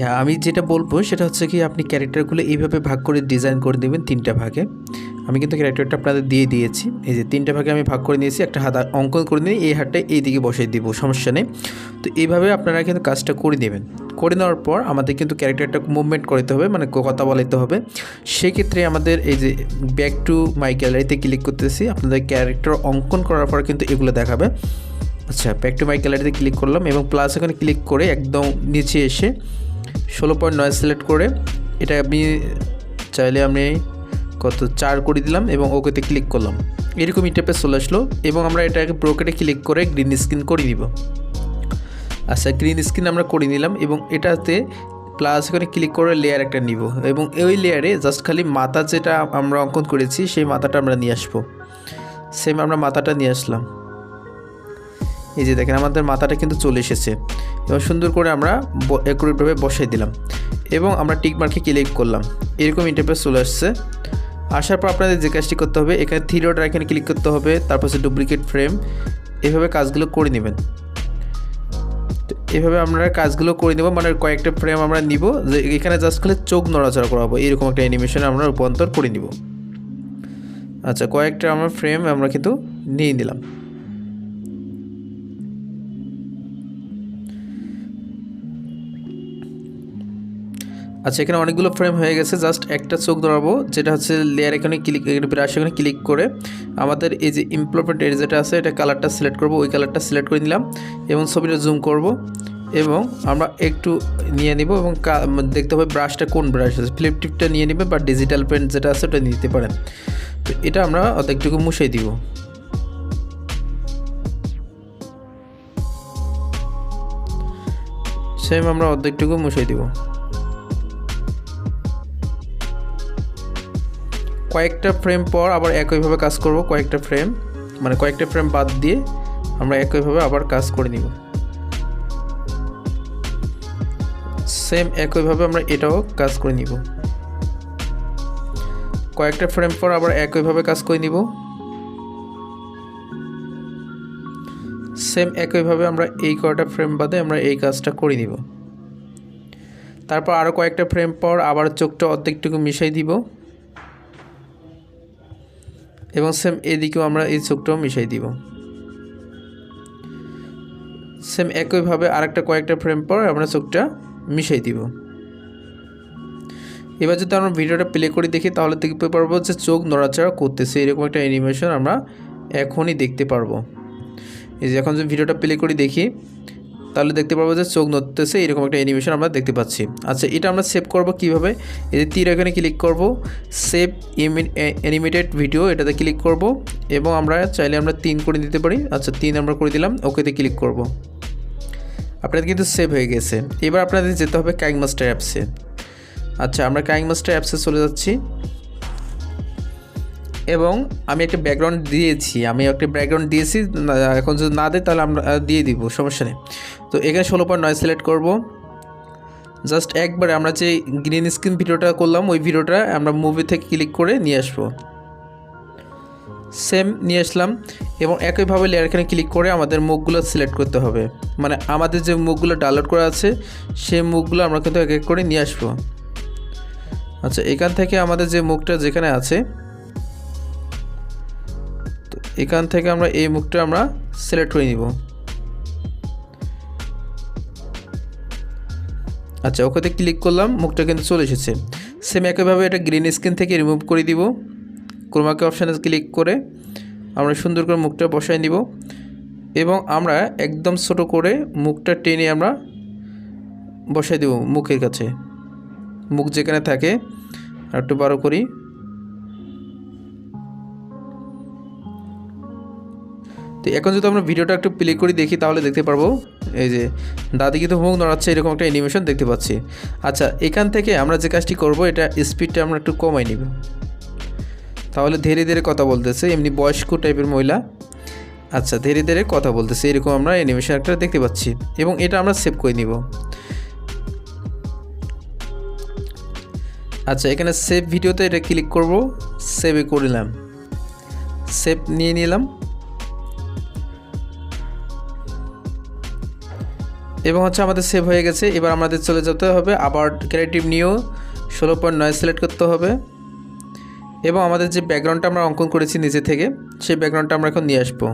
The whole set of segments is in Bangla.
আচ্ছা আমি যেটা বলব সেটা হচ্ছে কি, আপনি ক্যারেক্টারগুলো এইভাবে ভাগ করে ডিজাইন করে দেবেন তিনটা ভাগে। আমি কিন্তু ক্যারেক্টারটা আপনাদের দিয়ে দিয়েছি। এই যে তিনটা ভাগে আমি ভাগ করে নিয়েছি, একটা হাত অঙ্কন করে নিয়ে এই হাতটা এই দিকে বসাই দিব, সমস্যা নেই। তো এইভাবে আপনারা কিন্তু কাজটা করে নেবেন। করে নেওয়ার পর আমাদের কিন্তু ক্যারেক্টারটা মুভমেন্ট করতে হবে মানে কথা বলাইতে হবে। সেক্ষেত্রে আমাদের এই যে ব্যাক টু মাই গ্যালারিতে ক্লিক করতেছি, আপনাদের ক্যারেক্টার অঙ্কন করার পর কিন্তু এগুলো দেখাবে। আচ্ছা ব্যাক টু মাই গ্যালারিতে ক্লিক করলাম এবং প্লাস এখানে ক্লিক করে একদম নিচে এসে ষোলো পয়েন্ট নয় সিলেক্ট করে এটা আমি চাইলে আমি কত চার করে দিলাম এবং ওকেতে ক্লিক করলাম। এরকম ইন্টারপেস চলে আসলো এবং আমরা এটাকে ব্রোকেটে ক্লিক করে গ্রিন স্ক্রিন করে নিব। আচ্ছা গ্রিন স্ক্রিন আমরা করে নিলাম এবং এটাতে প্লাস এখানে ক্লিক করে লেয়ার একটা নিব এবং ওই লেয়ারে জাস্ট খালি মাথা যেটা আমরা অঙ্কন করেছি, সেই মাথাটা আমরা নিয়ে আসব। সেম আমরা মাথাটা নিয়ে আসলাম। এই যে দেখেন, আমাদের মাথাটা কিন্তু চলে এসেছে। এবং সুন্দর করে আমরা একুরেটভাবে বসাই দিলাম। এবং আমরা টিক মার্কে ক্লিক করলাম। এরকম ইন্টারফেস চলে আসছে। আসার পর আপনাদের যে কাজটি করতে হবে, এখানে থ্রি ডট এখানে ক্লিক করতে হবে, তারপর হচ্ছে ডুপ্লিকেট ফ্রেম এভাবে কাজগুলো করে নেবেন। এভাবে আমরা কাজগুলো করে নেব মানে কয়েকটা ফ্রেম আমরা নিব, যে এখানে জাস্ট খালি চোখ নড়াচড়া করাবো। এরকম একটা অ্যানিমেশন আমরা রূপান্তর করে নিব। আচ্ছা কয়েকটা আমরা ফ্রেম আমরা কিন্তু নিয়ে নিলাম। আচ্ছা এখানে অনেকগুলো ফ্রেম হয়ে গেছে জাস্ট একটা চোখ ধরাবো, যেটা হচ্ছে লেয়ার এখানে ক্লিক ব্রাশ এখানে ক্লিক করে আমাদের এই যে ইমপ্লমেন্ট এর যেটা আছে, এটা কালারটা সিলেক্ট করব, ওই কালারটা সিলেক্ট করে নিলাম এবং ছবিটা জুম করব এবং আমরা একটু নিয়ে নিব এবং দেখতে হবে ব্রাশটা কোন ব্রাশ আছে। ফ্লিপ টিপটা নিয়ে নেবে বা ডিজিটাল পেন্ট যেটা আছে, ওটা নিতে পারেন। তো এটা আমরা অর্ধেকটুকু মুছাই দিব। সেম আমরা অর্ধেকটুকু মুছাই দিব। কয়েকটা ফ্রেম পর আবার একইভাবে কাজ করব, কয়েকটা ফ্রেম মানে কয়েকটা ফ্রেম বাদ দিয়ে আমরা একইভাবে আবার কাজ করে নিব। সেম একইভাবে আমরা এটাও কাজ করে নিব। কয়েকটা ফ্রেম পর আবার একইভাবে কাজ করে নিব। সেম একইভাবে আমরা এই কয়টা ফ্রেম বাদে আমরা এই কাজটা করে নিব। তারপর আরও কয়েকটা ফ্রেম পর আবার চোখটা অর্ধেকটুকু মিশাই দিব। এবং সেম এদিকেও আমরা এই চোখটাও মিশাই দিব। সেম একইভাবে আরেকটা কয়েকটা ফ্রেম পর আমরা চোখটা মিশাই দিব। এবার যদি আমরা ভিডিওটা প্লে করে দেখি, তাহলে দেখতে পারব যে চোখ নড়াচড়া করতেছে। এরকম একটা অ্যানিমেশন আমরা এখনই দেখতে পারব। এই যে এখন যদি ভিডিওটা প্লে করে দেখি তাহলে দেখতে পারব যে চোখ নড়তেছে, এরকম একটা অ্যানিমেশন আমরা দেখতে পাচ্ছি। আচ্ছা এটা আমরা সেভ করব কীভাবে? এই যে তীর এখানে ক্লিক করব সেভ অ্যানিমেটেড ভিডিও এটাতে ক্লিক করব, এবং আমরা চাইলে আমরা তিন করে দিতে পারি। আচ্ছা তিন আমরা করে দিলাম, ওকেতে ক্লিক করব। আপনাদের কিন্তু সেভ হয়ে গেছে। এবার আপনাদের যেতে হবে কাইং মাস্টার অ্যাপসে আচ্ছা আমরা কাইং মাস্টার অ্যাপসে চলে যাচ্ছি। এবং আমি একটা ব্যাকগ্রাউন্ড দিয়েছি, আমি একটা ব্যাকগ্রাউন্ড দিয়েছি এখন যদি না দেয় তাহলে আমরা দিয়ে দিব, সমস্যা নেই। তো এখানে ষোলো পয়েন্ট নয় সিলেক্ট করব। জাস্ট একবারে আমরা যে গ্রিন স্ক্রিন ভিডিওটা করলাম, ওই ভিডিওটা আমরা মুভি থেকে ক্লিক করে নিয়ে আসব। সেম নিয়ে আসলাম এবং একইভাবে লেয়ারখানে ক্লিক করে আমাদের মুখগুলো সিলেক্ট করতে হবে। মানে আমাদের যে মুখগুলো ডাউনলোড করা আছে, সেই মুখগুলো আমরা কিন্তু এক এক করে নিয়ে আসব। আচ্ছা এখান থেকে আমাদের যে মুখটা যেখানে আছে এখান থেকে আমরা এই মুখটা আমরা সিলেক্ট করে নিব। আচ্ছা ওখানে ক্লিক করলাম, মুখটা কিন্তু চলে এসেছে। সেম একইভাবে এটা গ্রিন স্ক্রিন থেকে রিমুভ করে দিব। ক্রোমাকে অপশানে ক্লিক করে আমরা সুন্দর করে মুখটা বসাই নিব। এবং আমরা একদম ছোট করে মুখটা টেনে আমরা বসাই দেব মুখের কাছে। মুখ যেখানে থাকে, আর একটু বড় করি। তো এখন যদি আমরা ভিডিওটা একটু প্লে করি, দেখি তাহলে দেখতে পারব। এই যে, দাদি কিন্তু মুখ নড়াচ্ছে, এরকম একটা অ্যানিমেশন দেখতে পাচ্ছি। আচ্ছা এখান থেকে আমরা যে কাজটি করব, এটা স্পিডটা আমরা একটু কমাই নিব। তাহলে ধীরে ধীরে কথা বলতেছে, এমনি বয়স্ক টাইপের মহিলা। আচ্ছা ধীরে ধীরে কথা বলতেছে, এরকম আমরা অ্যানিমেশন একটা দেখতে পাচ্ছি। এবং এটা আমরা সেভ করে নিব। আচ্ছা এখানে সেভ ভিডিওতে এটা ক্লিক করব সেভে করলাম সেভ নিয়ে নিলাম। এবং হচ্ছে আমাদের সেভ হয়ে গেছে। এবার আমাদের চলে যেতে হবে আবার ক্রিয়েটিভ নিয়েও ষোলো পয়েন্ট নয় সিলেক্ট করতে হবে। এবং আমাদের যে ব্যাকগ্রাউন্ডটা আমরা অঙ্কন করেছি নিজে থেকে, সেই ব্যাকগ্রাউন্ডটা আমরা এখন নিয়ে আসব।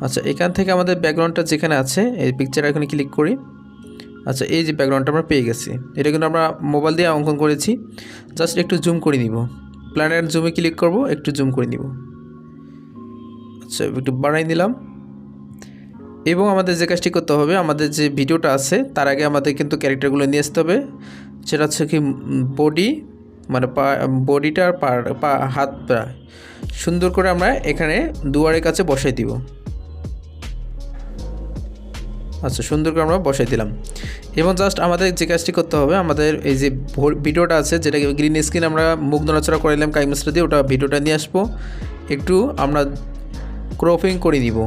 আচ্ছা এখান থেকে আমাদের ব্যাকগ্রাউন্ডটা যেখানে আছে, এই পিকচার এখানে ক্লিক করি। আচ্ছা এই যে ব্যাকগ্রাউন্ডটা আমরা পেয়ে গেছি। এটা কিন্তু আমরা মোবাইল দিয়ে অঙ্কন করেছি। জাস্ট একটু জুম করে নিব। প্ল্যানের জুমে ক্লিক করব, একটু জুম করে নিব। আচ্ছা একটু বাড়াই নিলাম। এবং আমাদের যে কাজটি করতে হবে, আমাদের যে ভিডিওটা আছে, তার আগে আমাদের কিন্তু ক্যারেক্টারগুলো নিয়ে আসতে হবে। সেটা হচ্ছে কি বডি মানে পা বডিটার পা পা, হাতটা সুন্দর করে আমরা এখানে দুয়ারের কাছে বসাই দিব। আচ্ছা সুন্দর করে আমরা বসাই দিলাম। এবং জাস্ট আমাদের যে কাজটি করতে হবে, আমাদের এই যে ভিডিওটা আছে, যেটা গ্রিন স্ক্রিন আমরা মুখ নড়াচড়া করাইলাম কাইমাসটা দিয়ে, ওটা ভিডিওটা নিয়ে আসব। একটু আমরা ক্রপিং করে দিব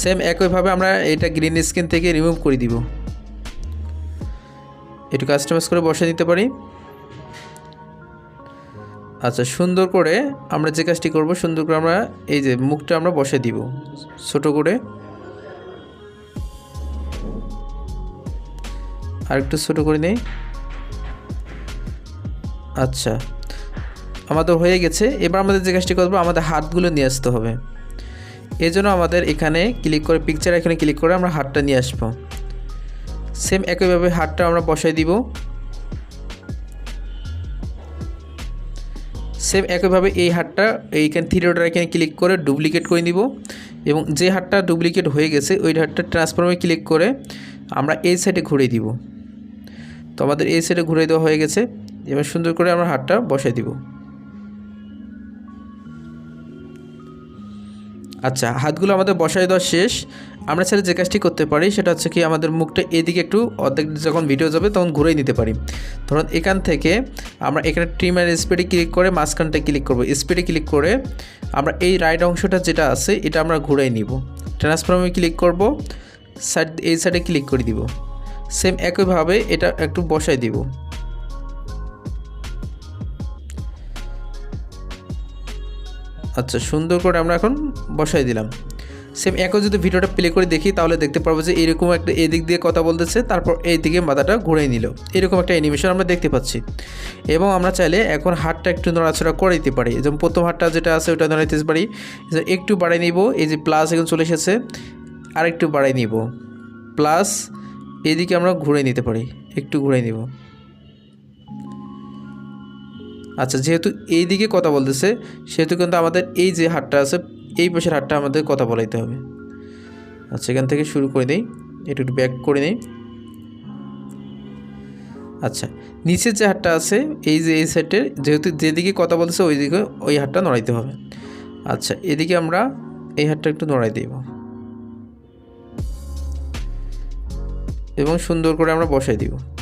সেম একইভাবে আমরা এটা গ্রিন স্ক্রিন থেকে রিমুভ করে দিব। একটু কাস্টমাইজ করে বসে দিতে পারি। আচ্ছা সুন্দর করে আমরা যে কাজটি করব, সুন্দর করে আমরা এই যে মুখটা আমরা বসে দিব, ছোট করে। আর একটু ছোটো করে নেই। আচ্ছা আমাদের হয়ে গেছে। এবার আমাদের যে কাজটি করব, আমাদের হাতগুলো নিয়ে আসতে হবে। এই জন্য আমাদের এখানে ক্লিক করে পিকচার এখানে ক্লিক করে আমরা হাতটা নিয়ে আসব। সেম একইভাবে হাতটা আমরা বসাই দিব। সেম একইভাবে এই হাতটা এইখানে থ্রি থ্রিডোটার এখানে ক্লিক করে ডুপ্লিকেট করে নিব এবং যে হাতটা ডুপ্লিকেট হয়ে গেছে, ওই হাতটা ট্রান্সফর্মে ক্লিক করে আমরা এই সাইডে ঘুরিয়ে দিব। তো আমাদের এই সাইডে ঘুরিয়ে দেওয়া হয়ে গেছে। এবার সুন্দর করে আমরা হাতটা বসাই দিব। আচ্ছা হাতগুলো আমাদের বসাই দেওয়া শেষ। আমরা চাইলে যে কাজটি করতে পারি, সেটা হচ্ছে কি আমাদের মুখটা এদিকে একটু অর্ধেক যখন ভিডিও যাবে, তখন ঘুরেই নিতে পারি। ধরুন এখান থেকে আমরা এখানে ট্রিমার স্পিডে ক্লিক করে মাঝখানটা ক্লিক করব। স্পিডে ক্লিক করে আমরা এই রাইট অংশটা যেটা আছে, এটা আমরা ঘুরাই নিব। ট্রান্সফর্মে ক্লিক করব সাইড এই সাইডে ক্লিক করে দিব। সেম একইভাবে এটা একটু বসাই দিব। আচ্ছা সুন্দর করে আমরা এখন বসাই দিলাম। সেম একই যদি ভিডিওটা প্লে করে দেখি, তাহলে দেখতে পারব যে এরকম একটা এদিক দিয়ে কথা বলতেছে, তারপর এই দিকে মাথাটা ঘুরে নিল। এরকম একটা অ্যানিমেশন আমরা দেখতে পাচ্ছি। এবং আমরা চাইলে এখন হাতটা একটু নড়াচড়া করে দিতে পারি। যেমন প্রথম হাতটা যেটা আছে, ওটা নড়াইতে পারি। একটু বাড়াই নিব, এই যে প্লাস এখন চলে এসেছে আর একটু বাড়াই নিব। প্লাস এদিকে আমরা ঘুরে নিতে পারি, একটু ঘুরে নিব। আচ্ছা যেহেতু এই দিকে কথা বলতেছে, সেহেতু কিন্তু আমাদের এই যে হাটটা আছে, এই পাশের হাটটা আমাদের কথা বলাইতে হবে। আচ্ছা এখান থেকে শুরু করে দিই, একটু ব্যাক করে নিই। আচ্ছা নিচের যে হাটটা আছে, এই যে এই সাইডের যেহেতু যেদিকে কথা বলতেছে ওই দিকে ওই হাটটা নড়াইতে হবে। আচ্ছা এদিকে আমরা এই হাটটা একটু নড়াই দেব। এবং সুন্দর করে আমরা বসাই দিব।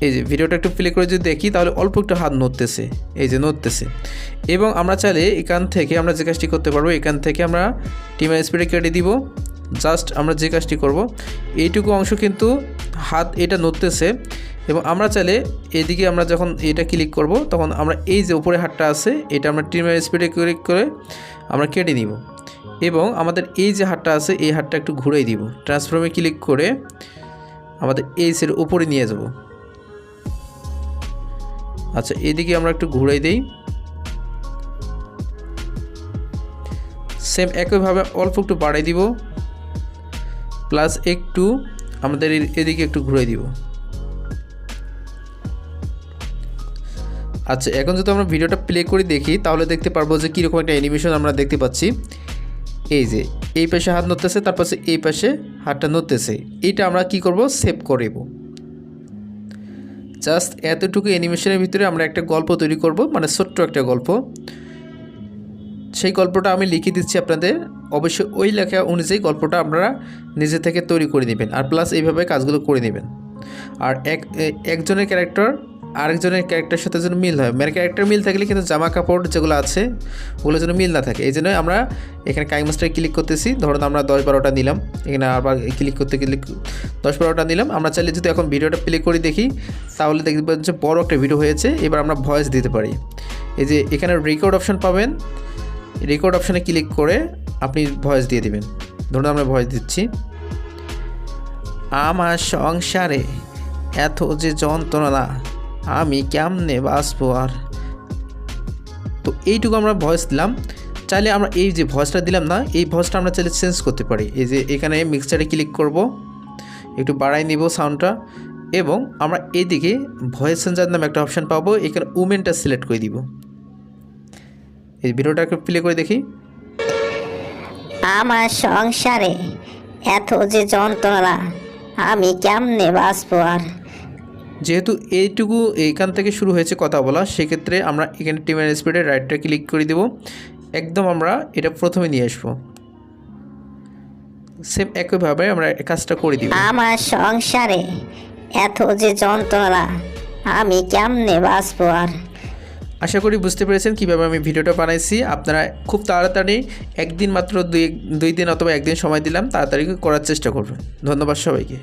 এই যে ভিডিওটা একটু প্লে করে যদি দেখি, তাহলে অল্প একটু হাত নড়তেছে। এই যে নড়তেছে। এবং আমরা চাইলে এখান থেকে আমরা যে কাজটি করতে পারব, এখান থেকে আমরা টিমের স্পিডে কেটে দিব। জাস্ট আমরা যে কাজটি করব, এইটুকু অংশ কিন্তু হাত এটা নড়তেছে। এবং আমরা চাইলে এদিকে আমরা যখন এটা ক্লিক করব, তখন আমরা এই যে উপরে হাতটা আছে, এটা আমরা টিমের স্পিডে ক্লিক করে আমরা কেটে নিব। এবং আমাদের এই যে হাতটা আছে, এই হাতটা একটু ঘুরেই দিব। ট্রান্সফর্মে ক্লিক করে আমাদের এই সের উপরে নিয়ে যাব। আচ্ছা এদিকে আমরা একটু ঘুরাই দেই। সেম একইভাবে অল্প একটু বাড়াই দিব। প্লাস একটু আমাদের এদিকে একটু ঘুরাই দিব। আচ্ছা এখন যদি আমরা ভিডিওটা প্লে করে দেখি, তাহলে দেখতে পারব যে কীরকম একটা অ্যানিমেশন আমরা দেখতে পাচ্ছি। এই যে, এই পাশে হাত নড়তেছে, তারপর এই পাশে হাতটা নড়তেছে। এইটা আমরা কি করব? সেভ করব জাস্ট এতটুকু অ্যানিমেশনের ভিতরে আমরা একটা গল্প তৈরি করব মানে ছোট্ট একটা গল্প। সেই গল্পটা আমি লিখে দিচ্ছি আপনাদের। অবশ্যই ওই লেখা অনুযায়ী গল্পটা আপনারা নিজে থেকে তৈরি করে নেবেন। আর প্লাস এইভাবে কাজগুলো করে নেবেন। আর এক একজনের ক্যারেক্টার আরেকজনের ক্যারেক্টারের সাথে যেন মিল হয়। মানে ক্যারেক্টার মিল থাকলে কিন্তু জামা কাপড় যেগুলো আছে, ওগুলো যেন মিল না থাকে। এই জন্যই আমরা এখানে কাইমাস্টারে ক্লিক করতেছি। ধরুন আমরা দশ বারোটা নিলাম। এখানে আবার ক্লিক করতে ক্লিক দশ বারোটা নিলাম। আমরা চাইলে যদি এখন ভিডিওটা প্লে করে দেখি, তাহলে দেখবেন যে বড় একটা ভিডিও হয়েছে। এবার আমরা ভয়েস দিতে পারি। এই যে এখানে রেকর্ড অপশন পাবেন। রেকর্ড অপশানে ক্লিক করে আপনি ভয়েস দিয়ে দিবেন। ধরুন আমরা ভয়েস দিচ্ছি। আমার সংসারে এত যে যন্ত্রণা আমি কেমনে বাঁচবো আর? তো এইটুকু আমরা ভয়েস দিলাম। চাইলে আমরা এই যে ভয়েসটা দিলাম না, এই ভয়েসটা আমরা চাইলে চেঞ্জ করতে পারি। এই যে এখানে মিক্সচারে ক্লিক করব, একটু বাড়াই নিব সাউন্ডটা এবং আমরা এদিকে ভয়েস চেঞ্জার নামে একটা অপশান পাবো, এখানে উমেনটা সিলেক্ট করে দিব। এই ভিডিওটাকে প্লে করে দেখি। আমার সংসারে এত যে যন্ত্রণা, আমি কেমনে বাঁচবো আর? যেহেতু এইটুকু এইখান থেকে শুরু হয়েছে কথা বলা সেক্ষেত্রে আমরা এখানে টিমের স্পিডে রাইটটা ক্লিক করে দেব। একদম আমরা এটা প্রথমে নিয়ে আসব। সেম একইভাবে আমরা কাজটা করে দিব। আমার সংসারে এত যে যন্ত্রণা আমি কেমনে বাঁচবো আর? আশা করি বুঝতে পেরেছেন কীভাবে আমি ভিডিওটা বানাইছি। আপনারা খুব তাড়াতাড়ি একদিন মাত্র দুই দুই দিন অথবা একদিন সময় দিলাম তাড়াতাড়ি করার চেষ্টা করবেন। ধন্যবাদ সবাইকে।